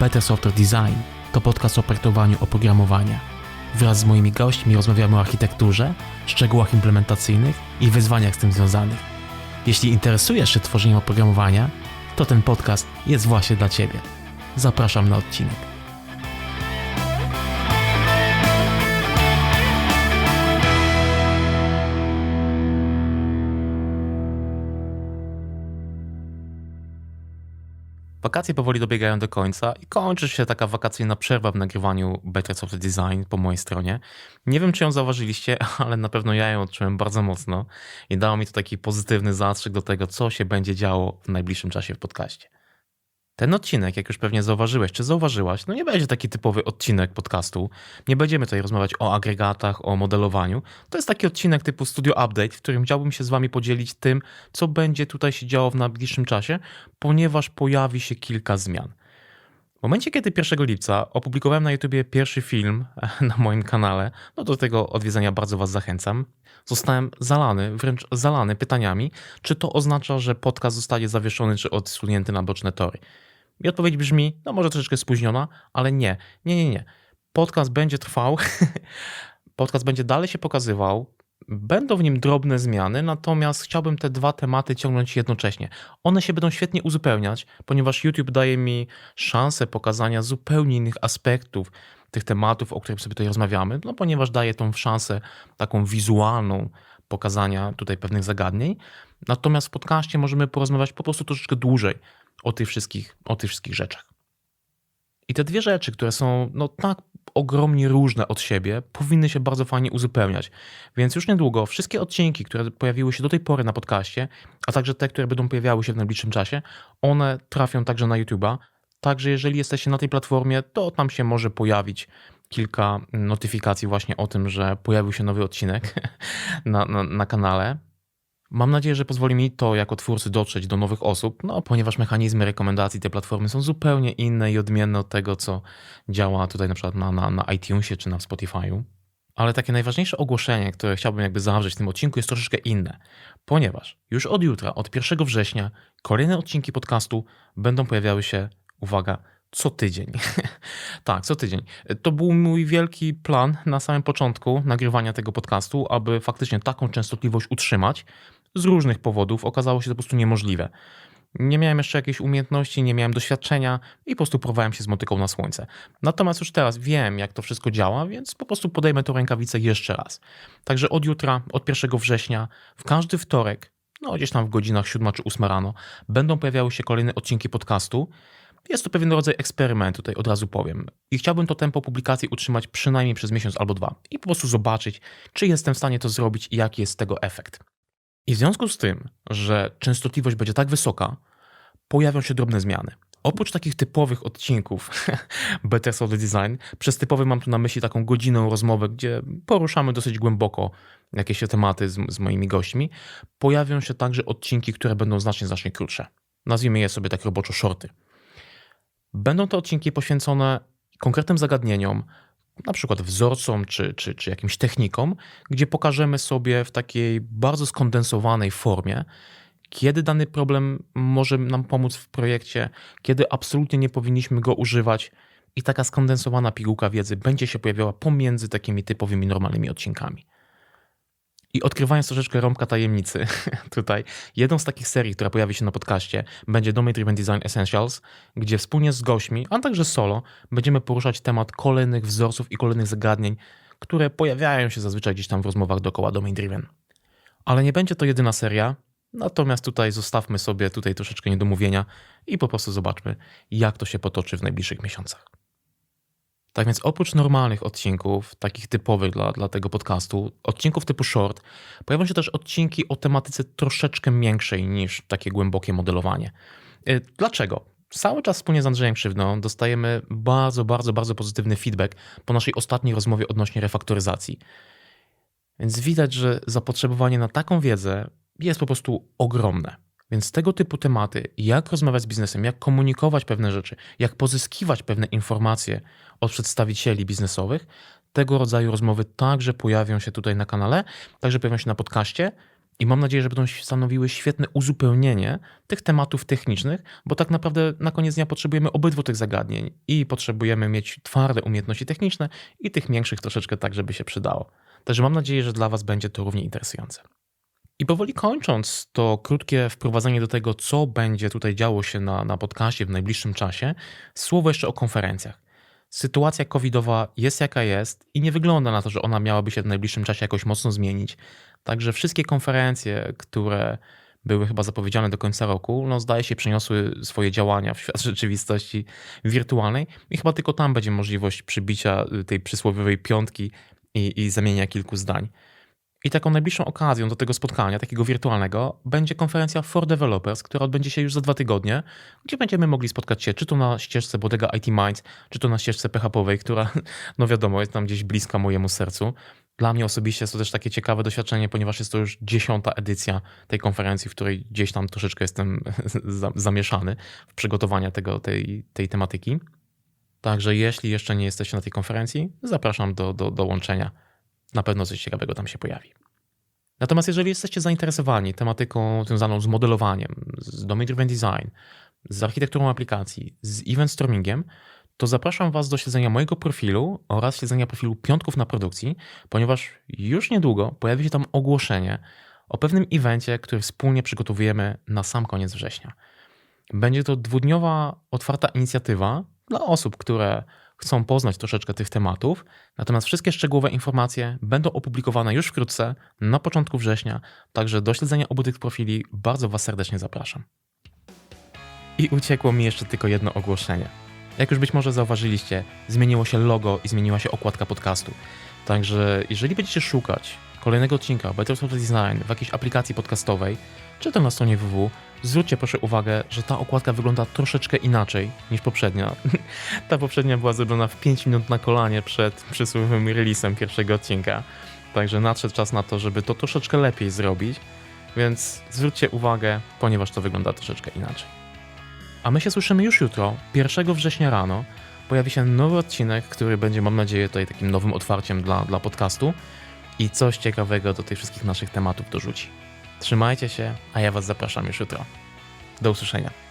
Better Software Design to podcast o projektowaniu oprogramowania. Wraz z moimi gośćmi rozmawiamy o architekturze, szczegółach implementacyjnych i wyzwaniach z tym związanych. Jeśli interesujesz się tworzeniem oprogramowania, to ten podcast jest właśnie dla Ciebie. Zapraszam na odcinek. Wakacje powoli dobiegają do końca i kończy się taka wakacyjna przerwa w nagrywaniu Better Software Design po mojej stronie. Nie wiem, czy ją zauważyliście, ale na pewno ja ją odczułem bardzo mocno i dało mi to taki pozytywny zastrzyk do tego, co się będzie działo w najbliższym czasie w podcaście. Ten odcinek, jak już pewnie zauważyłeś, czy zauważyłaś, no nie będzie taki typowy odcinek podcastu. Nie będziemy tutaj rozmawiać o agregatach, o modelowaniu. To jest taki odcinek typu Studio Update, w którym chciałbym się z Wami podzielić tym, co będzie tutaj się działo w najbliższym czasie, ponieważ pojawi się kilka zmian. W momencie, kiedy 1 lipca opublikowałem na YouTubie pierwszy film na moim kanale, no do tego odwiedzenia bardzo Was zachęcam, zostałem zalany, wręcz zalany pytaniami, czy to oznacza, że podcast zostanie zawieszony czy odsunięty na boczne tory. I odpowiedź brzmi, no może troszeczkę spóźniona, ale nie, nie, nie, nie. Podcast będzie trwał, podcast będzie dalej się pokazywał, będą w nim drobne zmiany, natomiast chciałbym te dwa tematy ciągnąć jednocześnie. One się będą świetnie uzupełniać, ponieważ YouTube daje mi szansę pokazania zupełnie innych aspektów tych tematów, o których sobie tutaj rozmawiamy, no ponieważ daje tą szansę taką wizualną pokazania tutaj pewnych zagadnień. Natomiast w podcaście możemy porozmawiać po prostu troszeczkę dłużej o tych wszystkich, o tych wszystkich rzeczach. I te dwie rzeczy, które są no, tak ogromnie różne od siebie, powinny się bardzo fajnie uzupełniać. Więc już niedługo wszystkie odcinki, które pojawiły się do tej pory na podcaście, a także te, które będą pojawiały się w najbliższym czasie, one trafią także na YouTube'a. Także jeżeli jesteście na tej platformie, to tam się może pojawić kilka notyfikacji właśnie o tym, że pojawił się nowy odcinek na, na, na kanale. Mam nadzieję, że pozwoli mi to jako twórcy dotrzeć do nowych osób, no ponieważ mechanizmy rekomendacji tej platformy są zupełnie inne i odmienne od tego, co działa tutaj na przykład na, na, na iTunesie czy na Spotify'u. Ale takie najważniejsze ogłoszenie, które chciałbym jakby zawrzeć w tym odcinku jest troszeczkę inne, ponieważ już od jutra, od 1 września, kolejne odcinki podcastu będą pojawiały się, uwaga, co tydzień. tak, co tydzień. To był mój wielki plan na samym początku nagrywania tego podcastu, aby faktycznie taką częstotliwość utrzymać. Z różnych powodów okazało się to po prostu niemożliwe. Nie miałem jeszcze jakiejś umiejętności, nie miałem doświadczenia i po prostu próbowałem się z motyką na słońce. Natomiast już teraz wiem, jak to wszystko działa, więc po prostu podejmę tę rękawicę jeszcze raz. Także od jutra, od 1 września, w każdy wtorek, no gdzieś tam w godzinach 7 czy 8 rano, będą pojawiały się kolejne odcinki podcastu. Jest to pewien rodzaj eksperymentu, tutaj od razu powiem. I chciałbym to tempo publikacji utrzymać przynajmniej przez miesiąc albo dwa i po prostu zobaczyć, czy jestem w stanie to zrobić i jaki jest tego efekt. I w związku z tym, że częstotliwość będzie tak wysoka, pojawią się drobne zmiany. Oprócz takich typowych odcinków Better Software Design, przez typowy mam tu na myśli taką godzinną rozmowę, gdzie poruszamy dosyć głęboko jakieś tematy z, z moimi gośćmi, pojawią się także odcinki, które będą znacznie, znacznie krótsze. Nazwijmy je sobie tak roboczo shorty. Będą to odcinki poświęcone konkretnym zagadnieniom, na przykład wzorcom czy, czy, czy jakimś technikom, gdzie pokażemy sobie w takiej bardzo skondensowanej formie, kiedy dany problem może nam pomóc w projekcie, kiedy absolutnie nie powinniśmy go używać. I taka skondensowana pigułka wiedzy będzie się pojawiała pomiędzy takimi typowymi, normalnymi odcinkami. I odkrywając troszeczkę rąbka tajemnicy tutaj, jedną z takich serii, która pojawi się na podcaście, będzie Domain Driven Design Essentials, gdzie wspólnie z gośćmi, a także solo, będziemy poruszać temat kolejnych wzorców i kolejnych zagadnień, które pojawiają się zazwyczaj gdzieś tam w rozmowach dookoła Domain Driven. Ale nie będzie to jedyna seria, natomiast tutaj zostawmy sobie tutaj troszeczkę niedomówienia i po prostu zobaczmy, jak to się potoczy w najbliższych miesiącach. Tak więc oprócz normalnych odcinków, takich typowych dla, dla tego podcastu, odcinków typu short, pojawią się też odcinki o tematyce troszeczkę większej niż takie głębokie modelowanie. Y, dlaczego? Cały czas wspólnie z Andrzejem Krzywną dostajemy bardzo, bardzo, bardzo pozytywny feedback po naszej ostatniej rozmowie odnośnie refaktoryzacji. Więc widać, że zapotrzebowanie na taką wiedzę jest po prostu ogromne. Więc tego typu tematy, jak rozmawiać z biznesem, jak komunikować pewne rzeczy, jak pozyskiwać pewne informacje od przedstawicieli biznesowych, tego rodzaju rozmowy także pojawią się tutaj na kanale, także pojawią się na podcaście. I mam nadzieję, że będą stanowiły świetne uzupełnienie tych tematów technicznych, bo tak naprawdę na koniec dnia potrzebujemy obydwu tych zagadnień i potrzebujemy mieć twarde umiejętności techniczne i tych większych troszeczkę tak, żeby się przydało. Także mam nadzieję, że dla Was będzie to równie interesujące. I powoli kończąc to krótkie wprowadzenie do tego, co będzie tutaj działo się na, na podcaście w najbliższym czasie, słowo jeszcze o konferencjach. Sytuacja covidowa jest jaka jest i nie wygląda na to, że ona miałaby się w najbliższym czasie jakoś mocno zmienić. Także wszystkie konferencje, które były chyba zapowiedziane do końca roku, no zdaje się przeniosły swoje działania w świat rzeczywistości wirtualnej i chyba tylko tam będzie możliwość przybicia tej przysłowiowej piątki i, i zamienia kilku zdań. I taką najbliższą okazją do tego spotkania, takiego wirtualnego, będzie konferencja For Developers, która odbędzie się już za dwa tygodnie, gdzie będziemy mogli spotkać się czy to na ścieżce Bodega IT Minds, czy to na ścieżce PHP-owej, która, no wiadomo, jest tam gdzieś bliska mojemu sercu. Dla mnie osobiście jest to też takie ciekawe doświadczenie, ponieważ jest to już dziesiąta edycja tej konferencji, w której gdzieś tam troszeczkę jestem zamieszany w przygotowania tego, tej, tej tematyki. Także jeśli jeszcze nie jesteście na tej konferencji, zapraszam do, do dołączenia. Na pewno coś ciekawego tam się pojawi. Natomiast jeżeli jesteście zainteresowani tematyką związaną z modelowaniem, z domain driven design, z architekturą aplikacji, z event stormingiem, to zapraszam Was do śledzenia mojego profilu oraz śledzenia profilu Piątków na Produkcji, ponieważ już niedługo pojawi się tam ogłoszenie o pewnym evencie, który wspólnie przygotowujemy na sam koniec września. Będzie to dwudniowa, otwarta inicjatywa dla osób, które chcą poznać troszeczkę tych tematów. Natomiast wszystkie szczegółowe informacje będą opublikowane już wkrótce, na początku września. Także do śledzenia obu tych profili bardzo Was serdecznie zapraszam. I uciekło mi jeszcze tylko jedno ogłoszenie. Jak już być może zauważyliście, zmieniło się logo i zmieniła się okładka podcastu. Także jeżeli będziecie szukać kolejnego odcinka Better Software Design w jakiejś aplikacji podcastowej, czy to na stronie www, zwróćcie proszę uwagę, że ta okładka wygląda troszeczkę inaczej niż poprzednia. ta poprzednia była zrobiona w 5 minut na kolanie przed przysłowiowym releasem pierwszego odcinka. Także nadszedł czas na to, żeby to troszeczkę lepiej zrobić, więc zwróćcie uwagę, ponieważ to wygląda troszeczkę inaczej. A my się słyszymy już jutro, 1 września rano. Pojawi się nowy odcinek, który będzie, mam nadzieję, tutaj takim nowym otwarciem dla, dla podcastu i coś ciekawego do tych wszystkich naszych tematów dorzuci. Trzymajcie się, a ja Was zapraszam już jutro. Do usłyszenia.